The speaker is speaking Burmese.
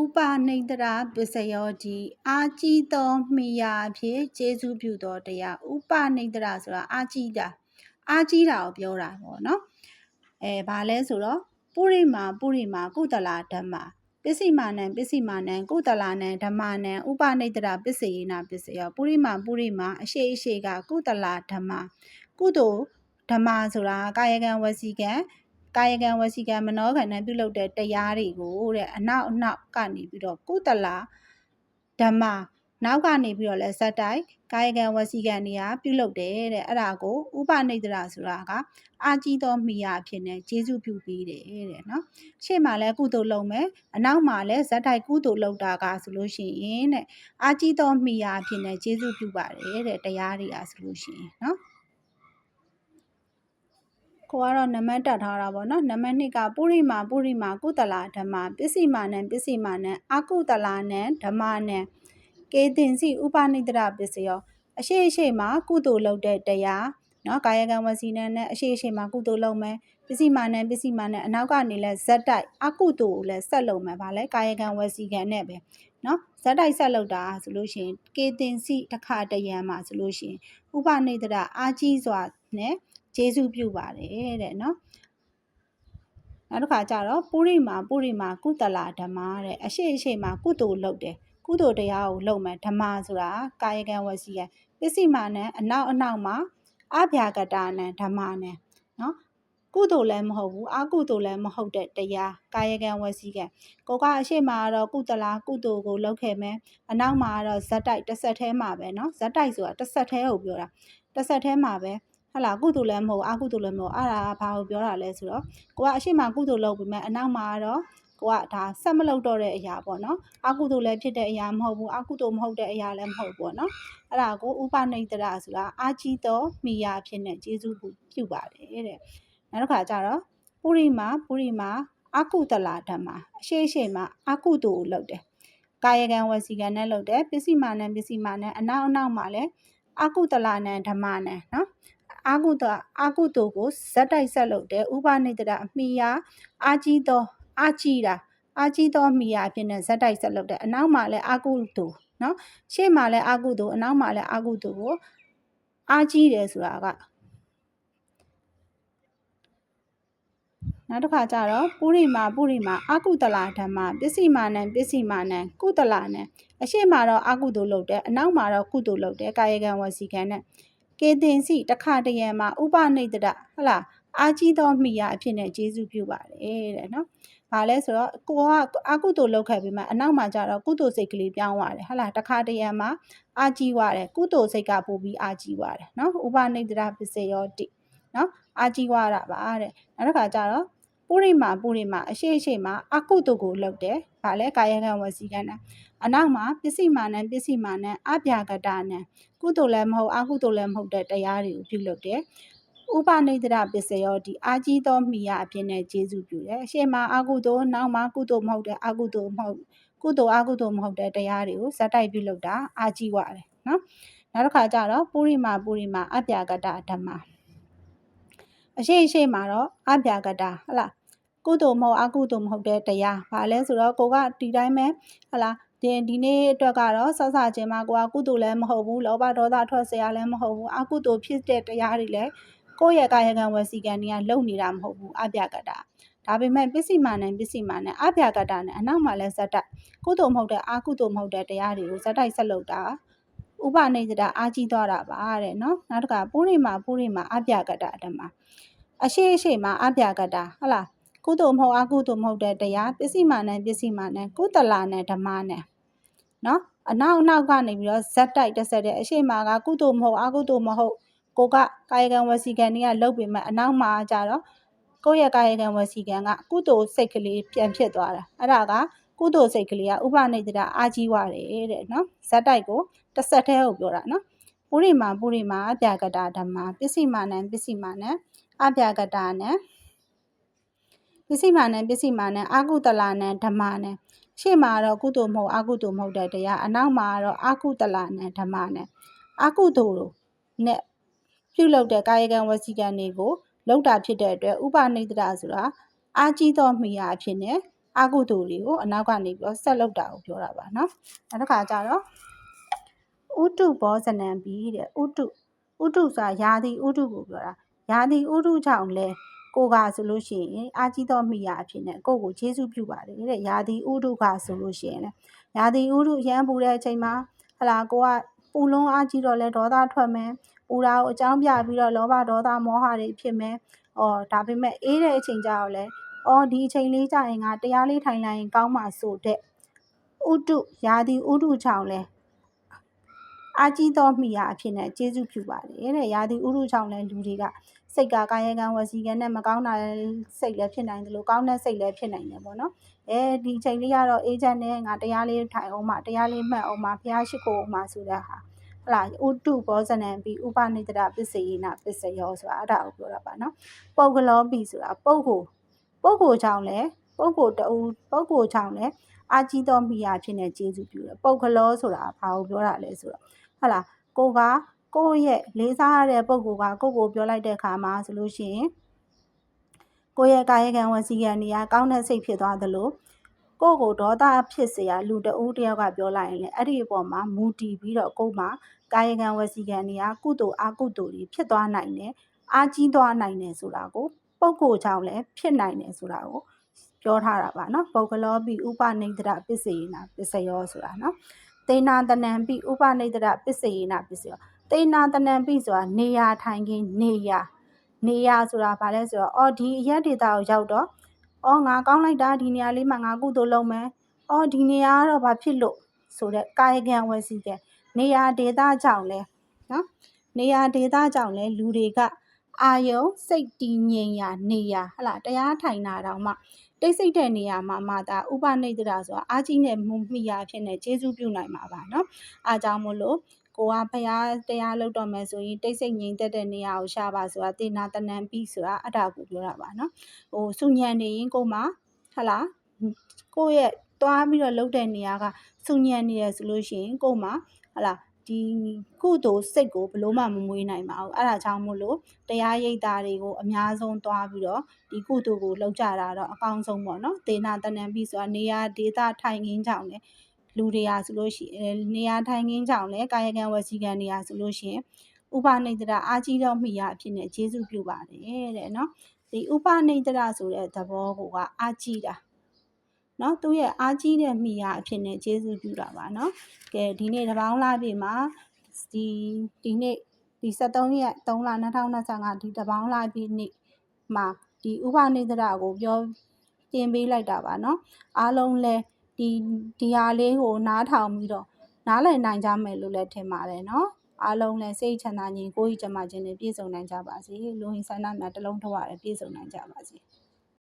ဥပနိဒရာပစ္စယောတိအာကြီးသောမိယာဖြင့်ကျေစုပြုသောတရားဥပနိဒရာဆိုတာအာကြီးတာအာကြီးတာကိုပြောတာပေါ့နော်အဲဘာလဲဆိုတော့ပုရိမာပုရိမာကုတလာဓမ္မပစ္စည်းမာနံပစ္စည်းမာနံကုတလာနံဓမ္မနံဥပနိဒရာပစ္စယေနပစ္စယောပုရိမာပုရိမာအရှိအရှိကကုတလာဓမ္မကုသိုလ်ဓမ္မဆိုတာကာယကံဝစီကံ ကာယကံဝစီကံမနောကံနဲ့ပြုလုပ်တဲ့တရားတွေကိုတဲ့အနောက်အနောက်ကနေပြီးတော့ကုသလာဓမ္မနောက်ကနေပြီးတော့လဲဇက်တိုက်ကာယကံဝစီကံတွေကပြုလုပ်တယ်တဲ့အဲ့ဒါကိုဥပနိဒရာဆိုတာကအာကြီးသောမိယာအဖြစ်နဲ့ကျေစုပြုပြီးတယ်တဲ့နော်ရှေ့မှာလဲကုသိုလ်လုပ်မယ်အနောက်မှာလဲဇက်တိုက်ကုသိုလ်လုပ်တာကဆိုလို့ရှိရင်တဲ့အာကြီးသောမိယာအဖြစ်နဲ့ကျေစုပြုပါတယ်တဲ့တရားတွေကဆိုလို့ရှိရင်နော် ကိုကတော့နမတ်တက်ထားတာပေါ့နော်နမတ်2ကပုရိမာပုရိမာကုသလာဓမ္မပစ္စည်းမာနံပစ္စည်းမာနံအကုသလာနံဓမ္မနံကေတင်စီဥပနိဒရပစ္စယောအရှိအရှိမှာကုသိုလ်လုပ်တဲ့တရားနော်ကာယကံဝစီနံနဲ့အရှိအရှိမှာကုသိုလ်လုပ်မယ်ပစ္စည်းမာနံပစ္စည်းမာနံအနောက်ကနေလဲဇက်တိုက်အကုသိုလ်ကိုလဲဆက်လုပ်မယ်ဗာလဲကာယကံဝစီကံနဲ့ပဲနော်ဇက်တိုက်ဆက်လုပ်တာဆိုလို့ရှိရင်ကေတင်စီတစ်ခါတရံမှာဆိုလို့ရှိရင်ဥပနိဒရအာကြီးစွာနဲ့ ကျေးဇူးပြုပါတယ်တဲ့နော်နောက်တစ်ခါကျတော့ပုရိမာပုရိမာကုသလာဓမ္မတဲ့အရှိအရှိမှာကုသိုလ်လုပ်တယ်ကုသိုလ်တရားကိုလုပ်မယ်ဓမ္မဆိုတာကာယကံဝစီကံပစ္စည်းမာနံအနောက်အနောက်မှာအဗျာကတာနံဓမ္မနံနော်ကုသိုလ်လည်းမဟုတ်ဘူးအကုသိုလ်လည်းမဟုတ်တဲ့တရားကာယကံဝစီကံကိုကအရှိမကတော့ကုသလာကုသိုလ်ကိုလုပ်ခဲ့မယ်အနောက်မှာကတော့ဇက်တိုက်တစ်ဆက်သေးမှာပဲเนาะဇက်တိုက်ဆိုတာတစ်ဆက်သေးကိုပြောတာတစ်ဆက်သေးမှာပဲ ဟလာကုသိုလ်လည်းမဟုတ်အကုသိုလ်လည်းမဟုတ်အဲ့ဒါဘာကိုပြောတာလဲဆိုတော့ကိုကအရှိမကုသိုလ်လုပ်ပြီးမှအနောက်မှာတော့ကိုကဒါဆက်မလုပ်တော့တဲ့အရာပေါ့နော်အကုသိုလ်လည်းဖြစ်တဲ့အရာမဟုတ်ဘူးအကုသိုလ်မဟုတ်တဲ့အရာလည်းမဟုတ်ဘူးပေါ့နော်အဲ့ဒါကိုဥပနိဒရဆိုတာအာကြီးသောမိယာဖြစ်နေကျေစုပြုပါတယ်တဲ့နောက်တစ်ခါကျတော့ပုရိမာပုရိမာအကုသလာဓမ္မအရှိရှိမှာအကုသိုလ်ကိုလုပ်တယ်ကာယကံဝစီကံနဲ့လုပ်တယ်ပစ္စည်းမာနံပစ္စည်းမာနံအနောက်အနောက်မှာလည်းအကုသလနံဓမ္မနံနော် အာကုတအာကုတုကိုဇက်တိုက်ဆက်လုပ်တဲ့ဥပနိဒရအမိယာအာကြီးသောအာကြီးတာအာကြီးသောမိယာအဖြစ်နဲ့ဇက်တိုက်ဆက်လုပ်တဲ့အနောက်မှာလည်းအာကုတုနော်ရှေ့မှာလည်းအာကုတုအနောက်မှာလည်းအာကုတုကိုအာကြီးတယ်ဆိုတာကနောက်တစ်ခါကျတော့ပုရိမာပုရိမာအကုတလာဓမ္မပစ္စည်းမာနံပစ္စည်းမာနံကုတလာနံအရှိမှာတော့အကုသိုလ်လုပ်တယ်အနောက်မှာတော့ကုသိုလ်လုပ်တယ်ကာယကံဝစီကံနဲ့ ကေတင်စီတခါတရံမှာဥပနိဒတဟလာအာကြီးသောမိယာအဖြစ်နဲ့ကျေးဇူးပြုပါတယ်တဲ့နော်။ဘာလဲဆိုတော့ကိုကအကုသိုလ်လုပ်ခဲ့ပြီးမှအနောက်မှာကျတော့ကုသိုလ်စိတ်ကလေးပြောင်းသွားတယ်ဟလာတခါတရံမှာအာကြီးသွားတယ်ကုသိုလ်စိတ်ကပို့ပြီးအာကြီးသွားတယ်နော်။ဥပနိဒတပစ္စယောတိနော်အာကြီးသွားတာပါတဲ့။နောက်တစ်ခါကျတော့ ပုရိမာပုရိမာအရှိအရှိမှာအကုသိုလ်ကိုလုပ်တယ်။ဘာလဲကာယကံဝစီကံတာအနောက်မှာပစ္စည်းမာနံပစ္စည်းမာနံအပြာကတနံကုသိုလ်လည်းမဟုတ်အကုသိုလ်လည်းမဟုတ်တဲ့တရားတွေကိုပြုလုပ်တယ်ဥပနိဒရပစ္စယောဒီအာကြီးသောမိယအဖြစ်နဲ့ကျေစုပြုတယ်အရှိမအကုသိုလ်နောက်မှာကုသိုလ်မဟုတ်တဲ့အကုသိုလ်မဟုတ်ကုသိုလ်အကုသိုလ်မဟုတ်တဲ့တရားတွေကိုဇက်တိုက်ပြုလုပ်တာအာကြီးွားတယ်နော်နောက်တစ်ခါကျတော့ပုရိမာပုရိမာအပြာကတဓမ္မအရှိအရှိမှာတော့အပြာကတဟလား ကုသိုလ်မဟုတ်အကုသိုလ်မဟုတ်တဲ့တရားဘာလဲဆိုတော့ကိုကဒီတိုင်းပဲဟလားဒီဒီနေ့အတွက်ကတော့ဆော့ဆာခြင်းမှာကိုကကုသိုလ်လည်းမဟုတ်ဘူးလောဘဒေါသထွက်เสียလည်းမဟုတ်ဘူးအကုသိုလ်ဖြစ်တဲ့တရားတွေလည်းကိုယ့်ရဲ့ကာယကံဝစီကံတွေကလုံနေတာမဟုတ်ဘူးအပြကတာဒါပေမဲ့ပစ္စည်းမာနံပစ္စည်းမာနံအပြကတာနဲ့အနောက်မှာလည်းဇက်တိုက်ကုသိုလ်မဟုတ်တဲ့အကုသိုလ်မဟုတ်တဲ့တရားတွေကိုဇက်တိုက်ဆက်လုပ်တာဥပနိဒတာအာကြီးသွားတာပါတဲ့နော်နောက်တစ်ခါပုရိမာပုရိမာအပြကတာအတမအရှိအရှိမှာအပြကတာဟုတ်လား ကုသိုလ်မဟုတ်အကုသိုလ်မဟုတ်တဲ့တရားပစ္စည်းမာနံပစ္စည်းမာနံကုသလာနံဓမ္မနံနော်အနောက်အနောက်ကနေပြီးတော့ဇက်တိုက်တက်ဆက်တဲ့အရှိမာကကုသိုလ်မဟုတ်အကုသိုလ်မဟုတ်ကိုကကာယကံဝစီကံတွေကလုတ်ပေမဲ့အနောက်မှာကြတော့ကိုယ့်ရဲ့ကာယကံဝစီကံကကုသိုလ်စိတ်ကလေးပြန်ဖြစ်သွားတာအဲ့ဒါကကုသိုလ်စိတ်ကလေးကဥပနိဒတာအာကြီးွားတယ်တဲ့နော်ဇက်တိုက်ကိုတစ်ဆက်တည်းကိုပြောတာနော်ပုရိမာပုရိမာအပြကတာဓမ္မပစ္စည်းမာနံပစ္စည်းမာနံအပြကတာနံ ပစ္စည်းမာနံပစ္စည်းမာနံအာကုတလနံဓမ္မနံရှေ့မှာတော့ကုသိုလ်မဟုတ်အကုသိုလ်မဟုတ်တဲ့တရားအနောက်မှာတော့အကုတလနံဓမ္မနံအကုသိုလ်နဲ့ပြုလုပ်တဲ့ကာယကံဝစီကံတွေကိုလောက်တာဖြစ်တဲ့အတွက်ဥပနိဒတာဆိုတာအာကြီးသောမိယာအဖြစ်နဲ့အာကုသိုလ်တွေကိုအနောက်ကနေပြီးတော့ဆက်လုပ်တာကိုပြောတာပါနော်နောက်တစ်ခါကျတော့ဥတုဘောဇနံပီတဲ့ဥတုဥတုဆိုတာယာတိဥတုကိုပြောတာယာတိဥတုကြောင့်လဲ ကိုကဆိုလို့ရှိရင်အာကြီးတော်မိယာအဖြစ်နဲ့ကိုယ့်ကိုကျေးဇူးပြုပါတယ်တဲ့ယာတိဥတုကဆိုလို့ရှိရင်လေယာတိဥတုရမ်းပူတဲ့အချိန်မှာဟလာကိုကပူလုံးအားကြီးတော့လဲဒေါသထွက်မယ်ပူတာကိုအကြောင်းပြပြီးတော့လောဘဒေါသမောဟတွေဖြစ်မယ်။အော်ဒါပေမဲ့အေးတဲ့အချိန်ကျတော့လဲအော်ဒီအချိန်လေးကြာရင်ငါတရားလေးထိုင်လိုက်ရင်ကောင်းမှာဆိုတဲ့ဥတုယာတိဥတုချောင်းလဲ အာကြီးသောမိယာအဖြစ်နဲ့ကျေးဇူးပြုပါတယ်တဲ့ယာတိဥတုချောင်းလဲလူတွေကစိတ်ကကာယကံဝစီကံနဲ့မကောင်းတာစိတ်လည်းဖြစ်နိုင်တယ်လို့ကောင်းတဲ့စိတ်လည်းဖြစ်နိုင်တယ်ပေါ့နော်အဲဒီအချိန်လေးကတော့အေဂျင့်နဲ့ငါတရားလေးထိုင်အောင်မှတရားလေးမှတ်အောင်မှဖះရှိခိုးအောင်မှဆိုတဲ့ဟာဟလာဥတုဘောဇနံပြီးဥပနိတရပစ္စယေနပစ္စယောဆိုတာအဲ့ဒါကိုပြောတာပါနော်ပုဂ္ဂလောပိဆိုတာပုဂ္ဂိုလ်ပုဂ္ဂိုလ်ကြောင့်လဲပုဂ္ဂိုလ်တူပုဂ္ဂိုလ်ကြောင့်လဲအာကြီးတော်မိယာဖြစ်နေကျေးဇူးပြုတယ်ပုဂ္ဂလောဆိုတာဘာကိုပြောတာလဲဆိုတော့ ဟလာကိုကကိုယ့်ရဲ့လေးစားရတဲ့ပုဂ္ဂိုလ်ကကိုယ့်ကိုပြောလိုက်တဲ့အခါမှာဆိုလို့ရှိရင်ကိုယ့်ရဲ့ကာယကံဝစီကံတွေကကောင်းတဲ့စိတ်ဖြစ်သွားသလိုကိုယ့်ကိုဒေါသဖြစ်เสียလူတဦးတယောက်ကပြောလိုက်ရင်လည်းအဲ့ဒီအပေါ်မှာမူတည်ပြီးတော့ကိုယ်မှာကာယကံဝစီကံတွေကကုသိုလ်အကုသိုလ်တွေဖြစ်သွားနိုင်တယ်အာကြီးသွားနိုင်တယ်ဆိုတာကိုပုဂ္ဂိုလ်ကြောင့်လည်းဖြစ်နိုင်တယ်ဆိုတာကိုပြောထားတာပါเนาะပုဂ္ဂလောပိဥပနိဒရပစ္စေနာပစ္စယောဆိုတာเนาะ သေနာတနံပိဥပနိဒရပစ္စေနာပစ္စယောသေနာတနံပိဆိုတာနေရာထိုင်ခင်းနေရာနေရာဆိုတာဘာလဲဆိုတော့အော်ဒီအရက်ဒေတာကိုရောက်တော့အော်ငါကောင်းလိုက်တာဒီနေရာလေးမှာငါကုသိုလ်လုပ်မယ်အော်ဒီနေရာကတော့ဘာဖြစ်လို့ဆိုတဲ့ကာယကံဝစီကံနေရာဒေတာကြောင့်လဲနော်နေရာဒေတာကြောင့်လဲလူတွေက အာယုံစိတ်တည်ငြိမ်ရာနေရာဟလာတရားထိုင်တာတောင်မှတိတ်ဆိတ်တဲ့နေရာမှာမှဒါဥပနိဒရာဆိုတာအာကြီးနဲ့မိရာဖြစ်နေကျေစုပြုနိုင်မှာပါเนาะအားကြောင့်မို့လို့ကိုကဖရားတရားလုပ်တော့မယ်ဆိုရင်တိတ်ဆိတ်ငြိမ်သက်တဲ့နေရာကိုရှာပါဆိုတာတေနာတနံပြီဆိုတာအတာကိုပြောတာပါเนาะဟိုစုညံနေရင်ကိုမှဟလာကိုရဲ့သွားပြီးတော့လုပ်တဲ့နေရာကစုညံနေရဆိုလို့ရှိရင်ကိုမှဟလာ ဒီကုသိုလ်စိတ်ကိုဘလို့မှမမွေးနိုင်ပါဘူးအဲ့ဒါကြောင့်မို့လို့တရားရိပ်သားတွေကိုအများဆုံးသွားပြီးတော့ဒီကုသိုလ်ကိုလောက်ကြတာတော့အကောင်းဆုံးပေါ့နော်ဒေနာတဏံပြီဆိုတာနေရာဒေတာထိုင်ခင်းကြောင့်လေလူတွေကဆိုလို့ရှိရင်နေရာထိုင်ခင်းကြောင့်လေကာယကံဝစီကံနေရာဆိုလို့ရှိရင်ဥပနိဒရာအာကြီးတော့မိရအဖြစ်နဲ့ကျေးဇူးပြုပါတယ်တဲ့နော်ဒီဥပနိဒရာဆိုတဲ့သဘောကအာကြီးတာ နော်သူရဲ့အားကြီးတဲ့မိယာအဖြစ်နဲ့ကျေးဇူးပြုတာပါနော်ကဲဒီနေ့တပေါင်းလာပြီမှာဒီဒီနေ့ဒီ73ရက်3လ2025ဒီတပေါင်းလာပြီနေ့မှာဒီဥပနိဒရာကိုပြောတင်ပေးလိုက်တာပါနော်အားလုံးလဲဒီဒီဟာလေးကိုနားထောင်ပြီးတော့နားလည်နိုင်ကြမယ်လို့လည်းထင်ပါတယ်နော်အားလုံးလည်းစိတ်ချမ်းသာခြင်းကိုယ်ကြီးကျန်းမာခြင်းနဲ့ပြည့်စုံနိုင်ကြပါစေလူဟင်ဆန္ဒများတစ်လုံးထောက်ရတယ်ပြည့်စုံနိုင်ကြပါစေ